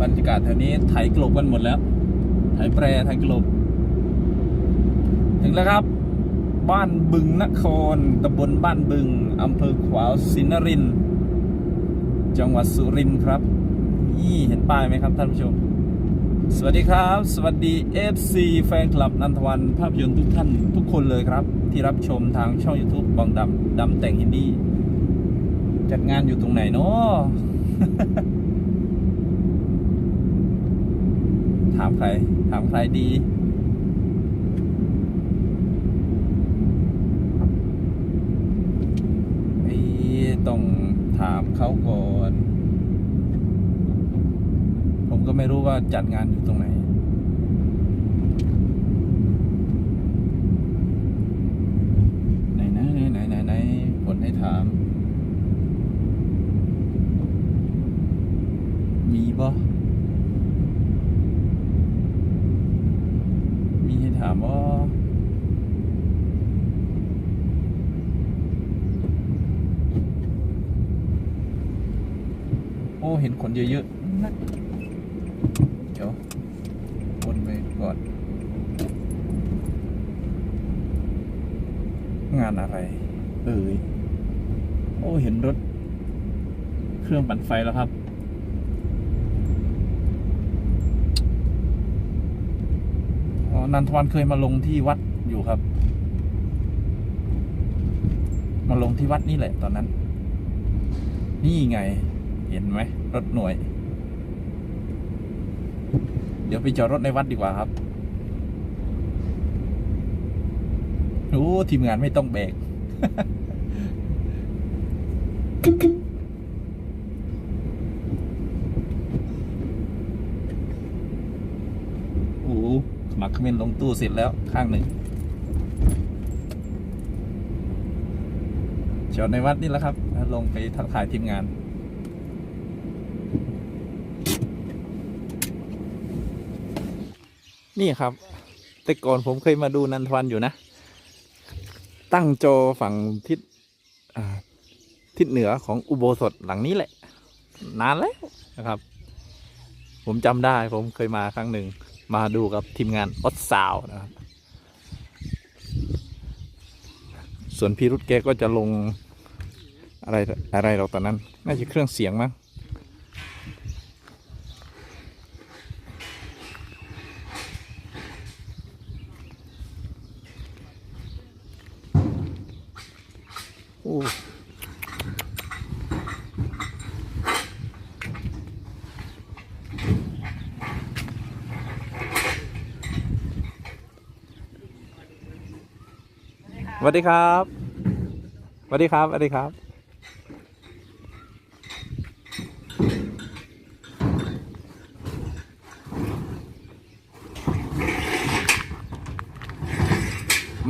บรรยากาศแถวนี้ไถกลบกันหมดแล้ว ไถแปรไถกลบ ถึงแล้วครับ บ้านบึงนครตำบลบ้านบึงอำเภอขวาวสินริน จังหวัดสุรินทร์ครับนี่เห็นป้ายไหมครับท่านผู้ชม สวัสดีครับ สวัสดี FC แฟนคลับนันทวันภาพยนตร์ทุกท่านทุกคนเลยครับ ที่รับชมทางช่อง YouTube บองดำดำแต่งฮินดี้จัดงานอยู่ตรงไหนเนาะ ถามใคร ถามใครดี ต้องถามเขาก่อน ผมก็ไม่รู้ว่าจัดงานอยู่ตรงไหนไหนนะไหนไหนไหนไหนผลให้ถาม มีบ่มีให้ถามว่าโอ้ เห็นคนเยอะๆนะเดี๋ยววนไปก่อน งานอะไร เอ่ยโอ้เห็นรถ เครื่องปั่นไฟแล้วครับอ๋อนันทวันเคยมาลงที่วัดอยู่ครับ มาลงที่วัดนี่แหละตอนนั้น นี่ไง เห็นไหม รถหน่วย เดี๋ยวไปจอดรถในวัดดีกว่าครับโอ้ทีมงานไม่ต้องแบกโอ้โหหมักเขมนลงตู้เสร็จแล้วข้างหนึ่งจอดในวัดนี่แหละครับ ลงไปทักทายทีมงาน นี่ครับ แต่ก่อนผมเคยมาดูนันทวันอยู่นะ ตั้งโจอฝั่งทิศทิศเหนือของอุโบสถหลังนี้แหละ นานแล้วนะครับ ผมจำได้ผมเคยมาครั้งหนึ่ง มาดูกับทีมงานออสซาวนะครับ ส่วนพี่รุดแกก็จะลงอะไรอะไรเราตอนนั้น น่าจะเครื่องเสียงมั้ง โอ้สวัสดีครับสวัสดีครับสวัสดีครับ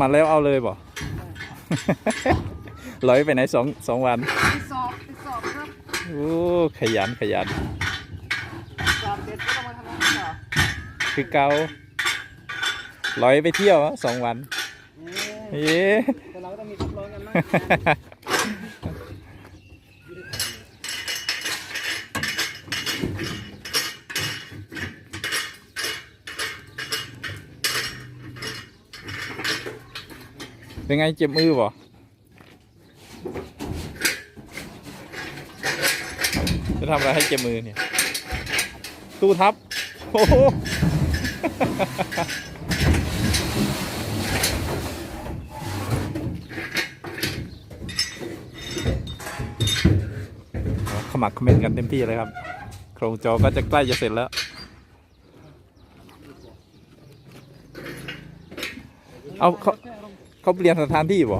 มาแล้วเอาเลยบ่ ลอยไปไหนสองสองวันไปสอบไปสอบครับโอ้ขยันขยันสอบเด็ดก็ต้องมาทำงานต่อคือเกาลอยไปเที่ยวอะสองวันเอ๊ะเย้แต่เราก็ต้องมีทับร้อนกันนะเป็นไงเจ็บมือบ่ จะทำอะไรให้เจ็บมือเนี่ย ตู้ทับ โอ้โหขมักเขม้นกันเต็มที่เลยครับ โครงจอก็จะใกล้จะเสร็จแล้ว เอาเขาเขาเปลี่ยนสถานที่บ่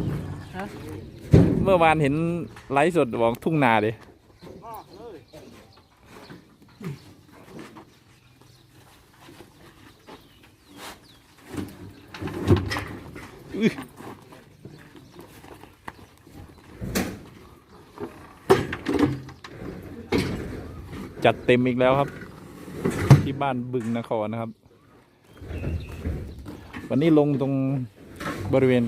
ฮะเมื่อวานเห็นไลฟ์สดบอกทุ่งนาดิอ้อเลย จัดเต็มอีกแล้วครับ ที่บ้านบึงนครนะครับ วันนี้ลงตรงบริเวณ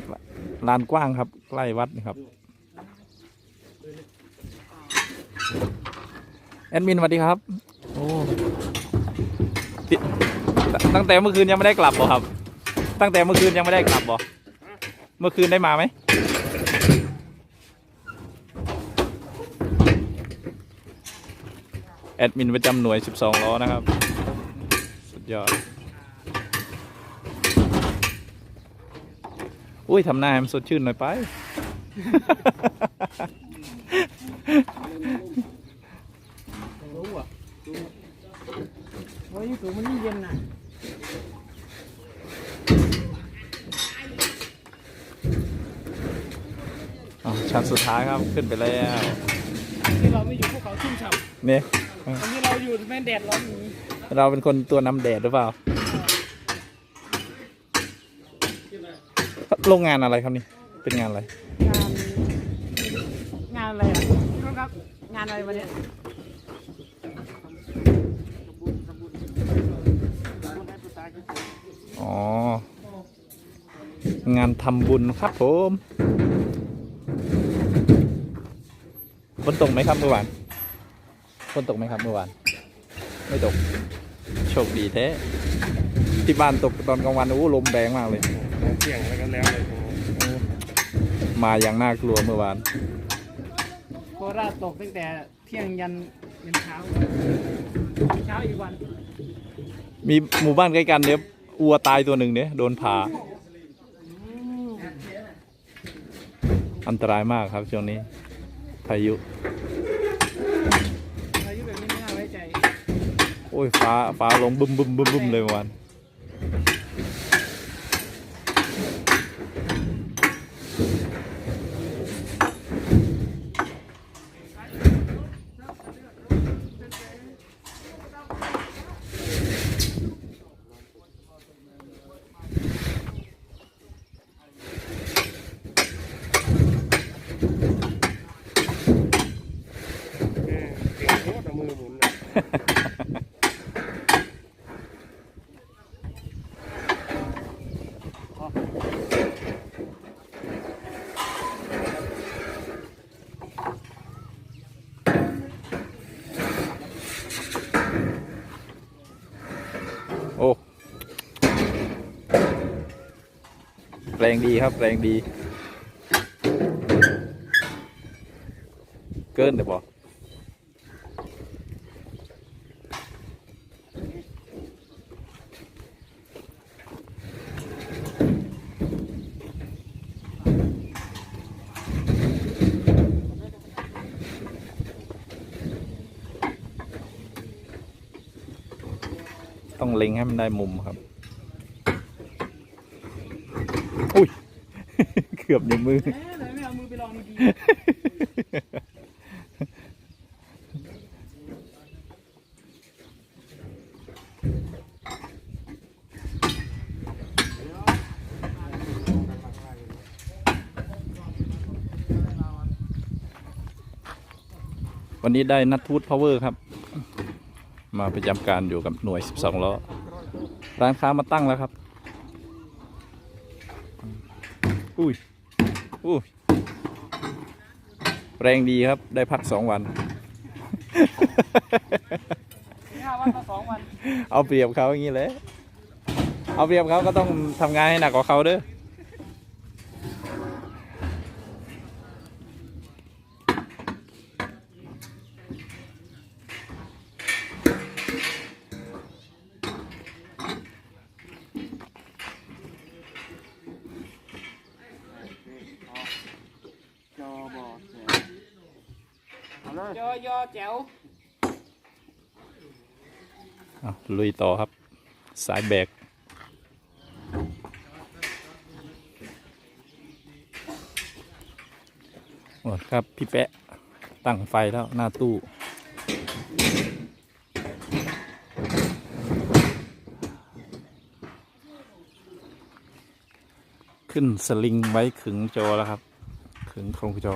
ลานกว้างครับ ใกล้วัดนะครับ แอดมินสวัสดีครับ โอ้ตั้งแต่เมื่อคืนยังไม่ได้กลับบ่ครับ ตั้งแต่เมื่อคืนยังไม่ได้กลับบ่ เมื่อคืนได้มาไหมแอดมินประจำหน่วย 12 ล้อนะครับ สุดยอด อุ้ยทำหน้าให้มันสดชื่นหน่อยไป รู้อะโอ้ยยิ่งสูงมันยิ่งเย็นน่ะ อ๋อชั้น สุดท้ายครับขึ้นไปแล้วที่เราไม่อยู่ภูเขาชุ่มฉ่เนี่ยำตอนนี้เราอยู่แม่แดดร้อนอย่างนี้เราเป็นคนตัวนำแดดหรือเปล่า โรงงานอะไรครับนี่ เป็นงานอะไร งานงานอะไรอะพี่น้องครับ งานอะไรวันนี้บุญบุญบุญให้ผู้ตายอ๋อ งานทำบุญครับผม ฝนตกไหมครับเมื่อวานฝนตกไหมครับเมื่อวาน ไม่ตก โชคดีแท้ ที่บ้านตกตอนกลางวันโอ้ลมแรงมากเลย เที่ยงแล้วก็แล้วเลยมาอย่างน่ากลัวเมื่อวาน โคราชตกตั้งแต่เที่ยงยันยันเช้าเช้าอีกวันมีหมู่บ้านใกล้กันเนี่ยวัวตายตัวหนึ่งเนี่ยโดนผ่าอันตรายมากครับช่วงนี้ พายุอายุแบบนี้ไม่น่าไว้ใจ โอ้ยฟ้าฟ้าลงบึ้มบึ้มบึ้มบึ้มเลยเมื่อวาน แรงดีครับแรงดี เกินเดี๋ยวบอกต้องเล็งให้มันได้มุมครับ อุ้ย เกือบในมือเอ๊ะไหนไม่เอามือไปลองดีวันนี้ได้นัททูตพาวเวอร์ครับ มาประจำการอยู่กับหน่วย 12 ล้อ ร้านค้ามาตั้งแล้วครับ อุ้ย อุ้ย แรงดีครับ ได้พักสองวันๆห้าวันมาสองวัน เอาเปรียบเขาอย่างนี้เลย เอาเปรียบเขาก็ต้องทำงานให้หนักกว่าเขาเด้อ จอบอเอาเลยยอยอแจ๋ว อะ ลุยต่อครับ สายแบก หมดครับ พี่แปะ ตั้งไฟแล้วหน้าตู้ขึ้นสลิงไว้ขึงจอแล้วครับ ขึงโครงจอ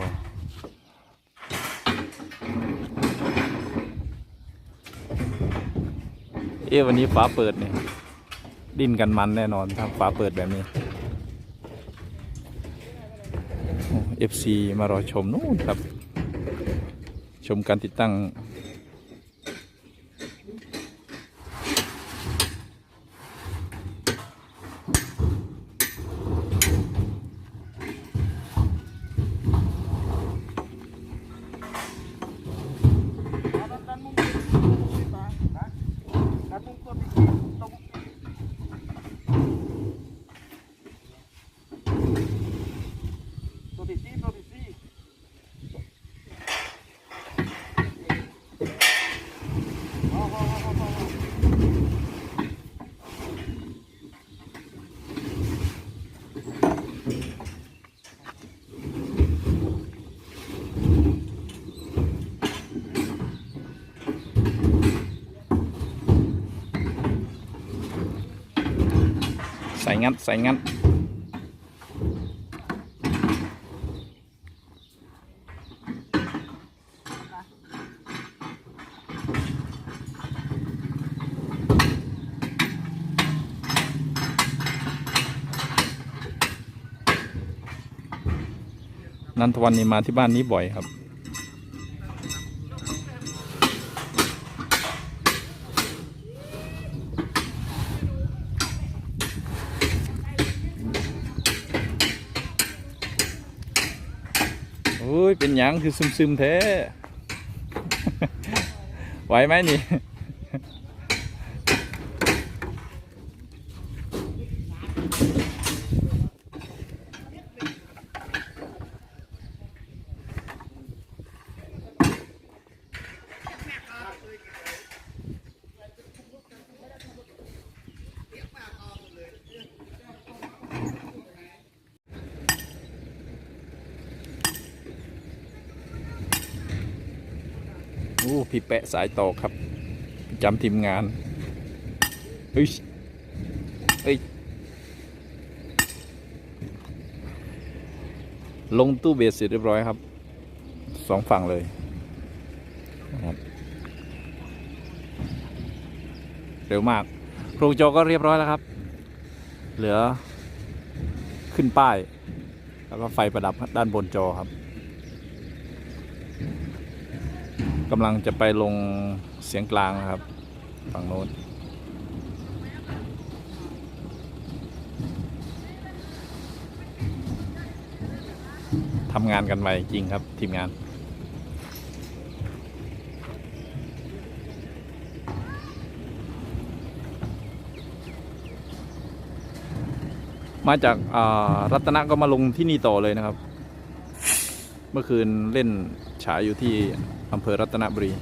เอ๊ะวันนี้ฟ้าเปิดเนี่ยดิ้นกันมันแน่นอนถ้าฟ้าเปิดแบบนี้เอฟซีมารอชมนู่นครับ ชมการติดตั้ง งัดใส่งัดนันทวันนี่มาที่บ้านนี้บ่อยครับ ยเป็นหยังคือซึมซึมๆแท้ ไหวไหมนี่ พี่แปะสายต่อครับจำทีมงานเฮ้ยเฮ้ยลงตู้เบสเสร็จเรียบร้อยครับสองฝั่งเลยนะครับเร็วมากโครงจอก็เรียบร้อยแล้วครับ เหลือขึ้นป้าย แล้วก็ไฟประดับด้านบนจอครับ กำลังจะไปลงเสียงกลางครับฝั่งโน้นทำงานกันไวจริงครับทีมงานมาจากอ่ารัตนะก็มาลงที่นี่ต่อเลยนะครับ เมื่อคืนเล่น ฉายอยู่ที่อำเภอรัตนบุรี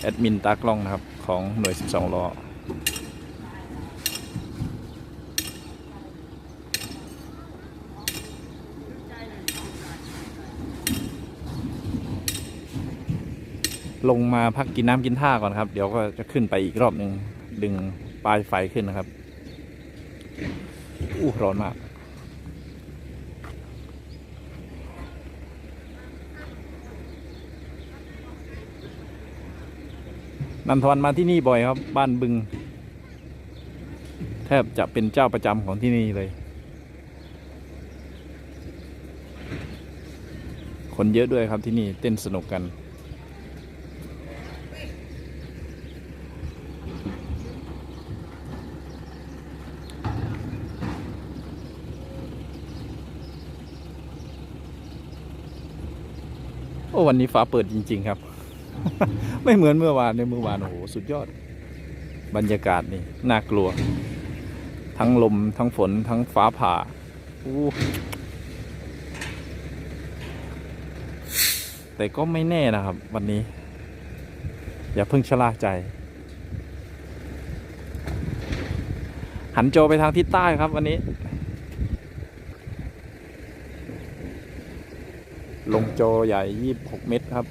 แอดมินตากล้องนะครับ ของหน่วย 12 ล้อลงมาพักกินน้ำกินท่าก่อนครับ เดี๋ยวก็จะขึ้นไปอีกรอบหนึ่งดึงปลายไฟขึ้นนะครับ อู้ร้อนมาก นันทวันมาที่นี่บ่อยครับ บ้านบึง แทบจะเป็นเจ้าประจำของที่นี่เลย คนเยอะด้วยครับที่นี่เต้นสนุกกัน วันนี้ฟ้าเปิดจริง ๆ ครับ ไม่เหมือนเมื่อวานในเมื่อวานโอ้โหสุดยอด บรรยากาศนี่น่ากลัว ทั้งลมทั้งฝนทั้งฟ้าผ่าอู้แต่ก็ไม่แน่นะครับ วันนี้ อย่าเพิ่งชะล่าใจ หันโจไปทางทิศใต้ครับวันนี้ ลงโจใหญ่ 26 เมตรครับ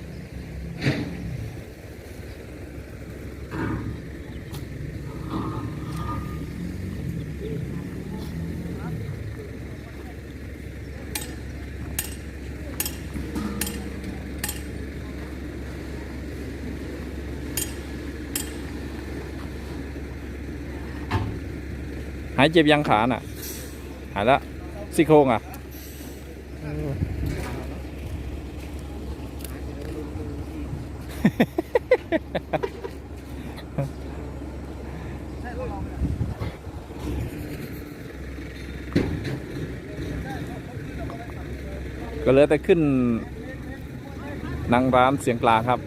หายเจ็บยังขาน่ะ หายแล้วซี่โครงอะ ก็เลยแต่ขึ้นนั่งร้านเสียงกลางครับ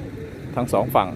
ทั้งสองฝั่ง